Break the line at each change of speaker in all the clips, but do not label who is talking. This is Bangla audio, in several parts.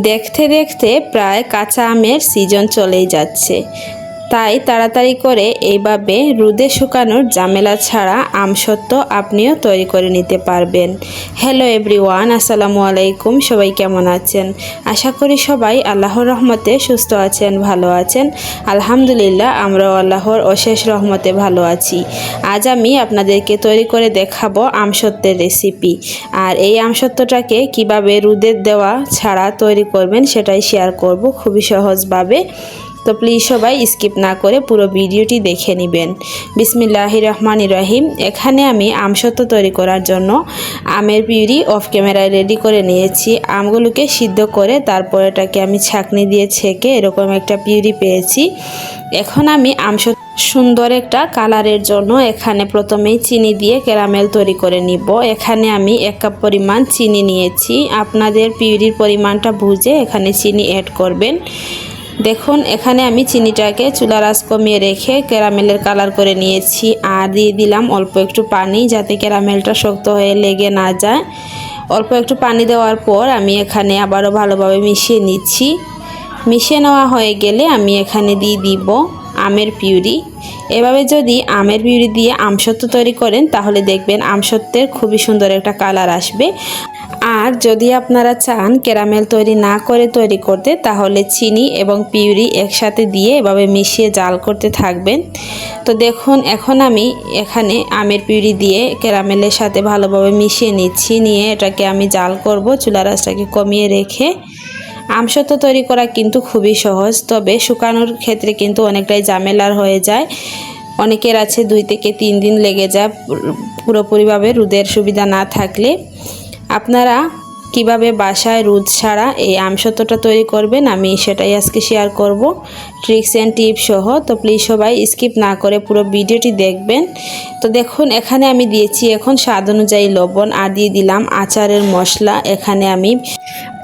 দেখতে দেখতে প্রায় কাঁচা আমের সিজন চলেই যাচ্ছে। তাই তাড়াতাড়ি করে এইভাবে রোদে শুকানোর ঝামেলা ছাড়া আমসত্ত্ব আপনিও তৈরি করে নিতে পারবেন। হ্যালো এভরিওয়ান আসসালামু আলাইকুম, সবাই কেমন আছেন? আশা করি সবাই আল্লাহর রহমতে সুস্থ আছেন, ভালো আছেন। আলহামদুলিল্লাহ, আমরাও আল্লাহর অশেষ রহমতে ভালো আছি। আজ আমি আপনাদেরকে তৈরি করে দেখাবো আমসত্ত্বের রেসিপি আর এই আমসত্ত্বটাকে কীভাবে রোদে দেওয়া ছাড়া তৈরি করবেন সেটাই শেয়ার করব খুবই সহজভাবে। তো প্লিজ সবাই স্কিপ না করে পুরো ভিডিওটি দেখে নেবেন। বিসমিল্লাহ রহমান রহিম এখানে আমি আমসত্ব তৈরি করার জন্য আমের পিউরি অফ ক্যামেরায় রেডি করে নিয়েছি। আমগুলোকে সিদ্ধ করে তারপর এটাকে আমি ছাঁকনি দিয়ে ছেঁকে এরকম একটা পিউরি পেয়েছি। এখন আমি আমসত্ব সুন্দর একটা কালারের জন্য এখানে প্রথমেই চিনি দিয়ে ক্যারামেল তৈরি করে নিব। এখানে আমি এক কাপ পরিমাণ চিনি নিয়েছি। আপনাদের পিউরির পরিমাণটা বুঝে এখানে চিনি অ্যাড করবেন। দেখুন, এখানে আমি চিনিটাকে চুলার আঁচ কমিয়ে রেখে ক্যারামেলের কালার করে নিয়েছি। আর দিয়ে দিলাম অল্প একটু পানি যাতে ক্যারামেলটা শক্ত হয়ে লেগে না যায়। অল্প একটু পানি দেওয়ার পর আমি এখানে আবারও ভালোভাবে মিশিয়ে নিচ্ছি। মিশিয়ে নেওয়া হয়ে গেলে আমি এখানে দিয়ে দিব আমের পিউরি। এভাবে যদি আমের পিউরি দিয়ে আমসত্ত্ব তৈরি করেন, তাহলে দেখবেন আমসত্ত্বের খুবই সুন্দর একটা কালার আসবে। আর যদি আপনারা চান ক্যারামেল তৈরি না করে তৈরি করতে, তাহলে চিনি এবং পিউরি একসাথে দিয়ে এভাবে মিশিয়ে জাল করতে থাকবেন। তো দেখুন, এখন আমি এখানে আমের পিউরি দিয়ে ক্যারামেলের সাথে ভালোভাবে মিশিয়ে নিচ্ছি। নিয়ে এটাকে আমি জাল করব চুলা রাসটাকে কমিয়ে রেখে। আমসত্ব তৈরি করা কিন্তু খুবই সহজ, তবে শুকানোর ক্ষেত্রে কিন্তু অনেকটাই ঝামেলার হয়ে যায়। অনেকের আছে দুই থেকে তিন দিন লেগে যায় পুরোপুরিভাবে রোদের সুবিধা না থাকলে। আপনারা কীভাবে বাসায় রোদ ছাড়া এই আমসত্বটা তৈরি করবেন, আমি সেটাই আজকে শেয়ার করব। ট্রিক্স অ্যান্ড টিপস সহ, তো প্লিজ সবাই স্কিপ না করে পুরো ভিডিওটি দেখবেন। তো দেখুন, এখানে আমি দিয়েছি এখন স্বাদ অনুযায়ী লবণ আর দিয়ে দিলাম আচারের মশলা। এখানে আমি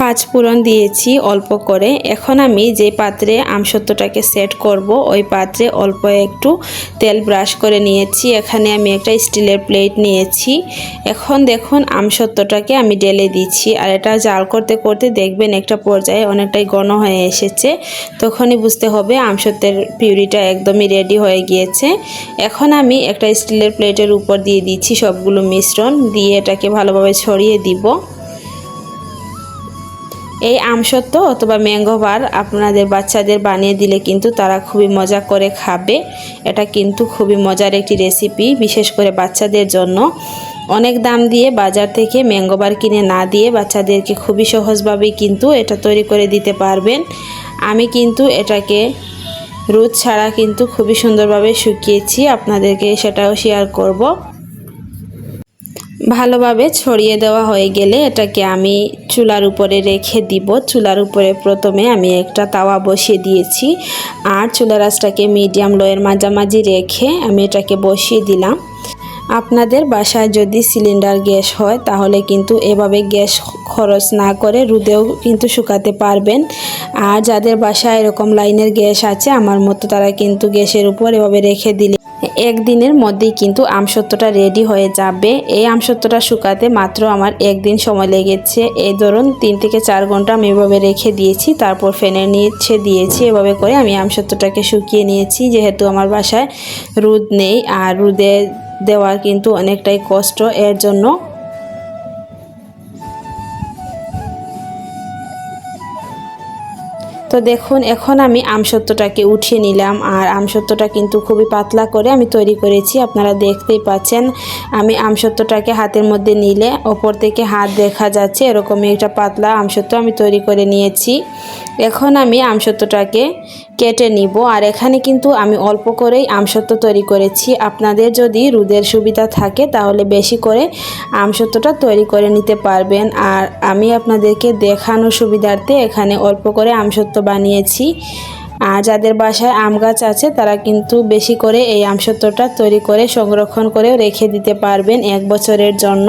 পাঁচ ফোড়ন দিয়েছি অল্প করে। এখন আমি যে পাত্রে আমসত্ত্বটাকে সেট করব, ওই পাত্রে অল্প একটু তেল ব্রাশ করে নিয়েছি। এখানে আমি একটা স্টিলের প্লেট নিয়েছি। এখন দেখুন আমসত্ত্বটাকে আমি ডেলে দিচ্ছি। আর এটা জাল করতে করতে দেখবেন একটা পর্যায়ে অনেকটাই ঘন হয়ে এসেছে। তখনই বুঝতে হবে আমসত্ত্বের পিউরিটা একদমই রেডি হয়ে গিয়েছে। এখন আমি একটা স্টিলের প্লেটের উপর দিয়ে দিচ্ছি সবগুলো মিশ্রণ। দিয়ে এটাকে ভালোভাবে ছড়িয়ে দিব। এই আমসত্ত্ব অথবা ম্যাঙ্গো বার আপনাদের বাচ্চাদের বানিয়ে দিলে কিন্তু তারা খুবই মজা করে খাবে। এটা কিন্তু খুবই মজার একটি রেসিপি, বিশেষ করে বাচ্চাদের জন্য। অনেক দাম দিয়ে বাজার থেকে ম্যাঙ্গো বার কিনে না দিয়ে বাচ্চাদেরকে খুবই সহজভাবেই কিন্তু এটা তৈরি করে দিতে পারবেন। আমি কিন্তু এটাকে রোদ ছাড়া কিন্তু খুবই সুন্দরভাবে শুকিয়েছি। আপনাদেরকে সেটাও শেয়ার করব। ভালোভাবে ছড়িয়ে দেওয়া হয়ে গেলে এটাকে আমি চুলার উপরে রেখে দিব। চুলার উপরে প্রথমে আমি একটা তাওয়া বসিয়ে দিয়েছি। আর চুলার আঁচটাকে মিডিয়াম লোয়ের মাঝামাঝি রেখে আমি এটাকে বসিয়ে দিলাম। আপনাদের বাসায় যদি সিলিন্ডার গ্যাস হয়, তাহলে কিন্তু এভাবে গ্যাস খরচ না করে রুদেও কিন্তু শুকাতে পারবেন। আর যাদের বাসায় এরকম লাইনের গ্যাস আছে, আমার মতো তারা কিন্তু গ্যাসের উপর এভাবে রেখে দিলে একদিনের মধ্যেই কিন্তু আমসত্ত্বটা রেডি হয়ে যাবে। এই আমসত্ত্বটা শুকাতে মাত্র আমার একদিন সময় লেগেছে। এই ধরুন তিন থেকে চার ঘণ্টা আমি এভাবে রেখে দিয়েছি, তারপর ফ্যানের নিচে দিয়েছি, এভাবে করে আমি আমসত্ত্বটাকে শুকিয়ে নিয়েছি। যেহেতু আমার বাসায় রোদ নেই, আর রোদে দেওয়ার কিন্তু অনেকটাই কষ্ট এর জন্য। তো দেখুন, এখন আমি আমসত্ত্বটাকে উঠিয়ে নিলাম। আর আমসত্ত্বটা কিন্তু খুবই পাতলা করে আমি তৈরি করেছি। আপনারা দেখতেই পাচ্ছেন, আমি আমসত্ত্বটাকে হাতের মধ্যে নিলে ওপর থেকে হাত দেখা যাচ্ছে, এরকমই একটা পাতলা আমসত্ত্ব আমি তৈরি করে নিয়েছি। এখন আমি আমসত্ত্বটাকে কেটে নিব। আর এখানে কিন্তু আমি অল্প করেই আমসত্ত্ব তৈরি করেছি। আপনাদের যদি রোদের সুবিধা থাকে, তাহলে বেশি করে আমসত্ত্বটা তৈরি করে নিতে পারবেন। আর আমি আপনাদেরকে দেখানোর সুবিধার্থে এখানে অল্প করে আমসত্ত্ব বানিয়েছি। আর যাদের বাসায় আম গাছ আছে, তারা কিন্তু বেশি করে এই আমসত্বটা তৈরি করে সংরক্ষণ করেও রেখে দিতে পারবেন এক বছরের জন্য।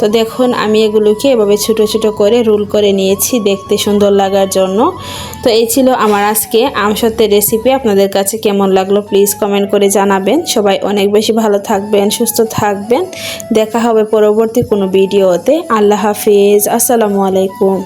তো দেখুন, আমি এগুলোকে এভাবে ছোটো ছোটো করে রোল করে নিয়েছি দেখতে সুন্দর লাগার জন্য। তো এই ছিল আমার আজকে আমসত্ত্বের রেসিপি আপনাদের কাছে কেমন লাগল প্লিজ কমেন্ট করে জানাবেন। সবাই অনেক বেশি ভালো থাকবেন, সুস্থ থাকবেন। দেখা হবে পরবর্তী কোনো ভিডিওতে আল্লাহ হাফিজ। আসসালামু আলাইকুম।